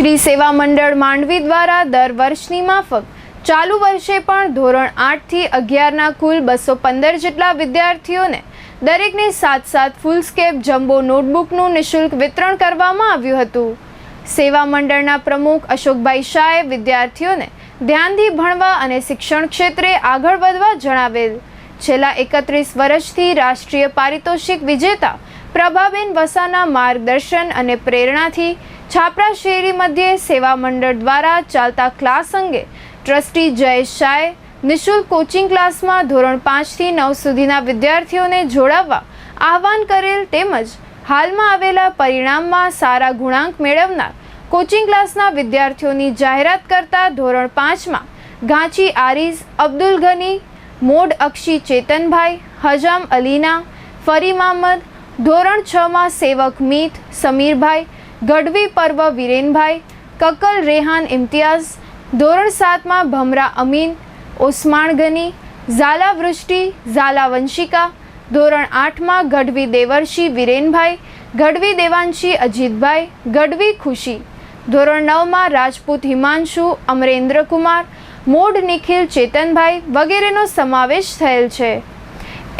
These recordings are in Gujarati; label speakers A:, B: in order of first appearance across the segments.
A: શ્રી સેવા મંડળ માંડવી દ્વારા દર વર્ષની માફક ચાલુ વર્ષે પણ ધોરણ આઠથી અગિયારના કુલ બસો પંદર જેટલા વિદ્યાર્થીઓને દરેકને સાત સાત ફૂલસ્કેપ જમ્બો નોટબુકનું નિઃશુલ્ક વિતરણ કરવામાં આવ્યું હતું. સેવા મંડળના પ્રમુખ અશોકભાઈ શાહે વિદ્યાર્થીઓને ધ્યાનથી ભણવા અને શિક્ષણ ક્ષેત્રે આગળ વધવા જણાવેલ. છેલ્લા એકત્રીસ વર્ષથી રાષ્ટ્રીય પારિતોષિક વિજેતા પ્રભાબેન વસાના માર્ગદર્શન અને પ્રેરણાથી છાપરા શેરી મધ્યે સેવા મંડળ દ્વારા ચાલતા ક્લાસ અંગે ટ્રસ્ટી જયેશ શાહે નિઃશુલ્ક કોચિંગ ક્લાસમાં ધોરણ પાંચથી નવ સુધીના વિદ્યાર્થીઓને જોડાવવા આહવાન કરેલ તેમજ હાલમાં આવેલા પરિણામમાં સારા ગુણાંક મેળવનાર કોચિંગ ક્લાસના વિદ્યાર્થીઓની જાહેરાત કરતા ધોરણ પાંચમાં ઘાંચી આરીઝ, અબ્દુલ ગની, મોડ અક્ષી ચેતનભાઈ, હજામ અલીના ફરી મામદ ધોરણ છમાં સેવક મીત, સમીરભાઈ ગઢવી પર્વ વિરેનભાઈ, કકલ રેહાન ઇમ્તિયાઝ, ધોરણ સાતમાં ભમરા અમીન, ઓસમાણ ગની, ઝાલા વૃષ્ટિ, ઝાલા વંશિકા, ધોરણ આઠમાં ગઢવી દેવર્ષી વિરેનભાઈ, ગઢવી દેવાંશી અજીતભાઈ, ગઢવી ખુશી. ધોરણ નવમાં રાજપૂત હિમાંશુ અમરેન્દ્રકુમાર મોડ નિખિલ ચેતનભાઈ વગેરેનો સમાવેશ થયેલ છે.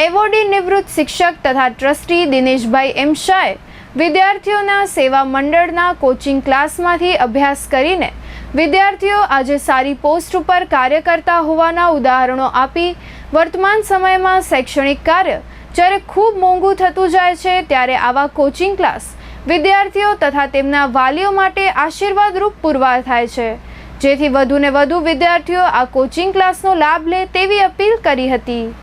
A: એવોર્ડી નિવૃત્ત શિક્ષક તથા ટ્રસ્ટી દિનેશભાઈ એમ શાહે વિદ્યાર્થીઓના સેવા મંડળના કોચિંગ ક્લાસમાંથી અભ્યાસ કરીને વિદ્યાર્થીઓ આજે સારી પોસ્ટ ઉપર કાર્ય કરતા હોવાના ઉદાહરણો આપી વર્તમાન સમયમાં શૈક્ષણિક કાર્ય જ્યારે ખૂબ મોંઘું થતું જાય છે ત્યારે આવા કોચિંગ ક્લાસ વિદ્યાર્થીઓ તથા તેમના વાલીઓ માટે આશીર્વાદરૂપ પુરવાર થાય છે. જેથી વધુને વધુ વિદ્યાર્થીઓ આ કોચિંગ ક્લાસનો લાભ લે તેવી અપીલ કરી હતી.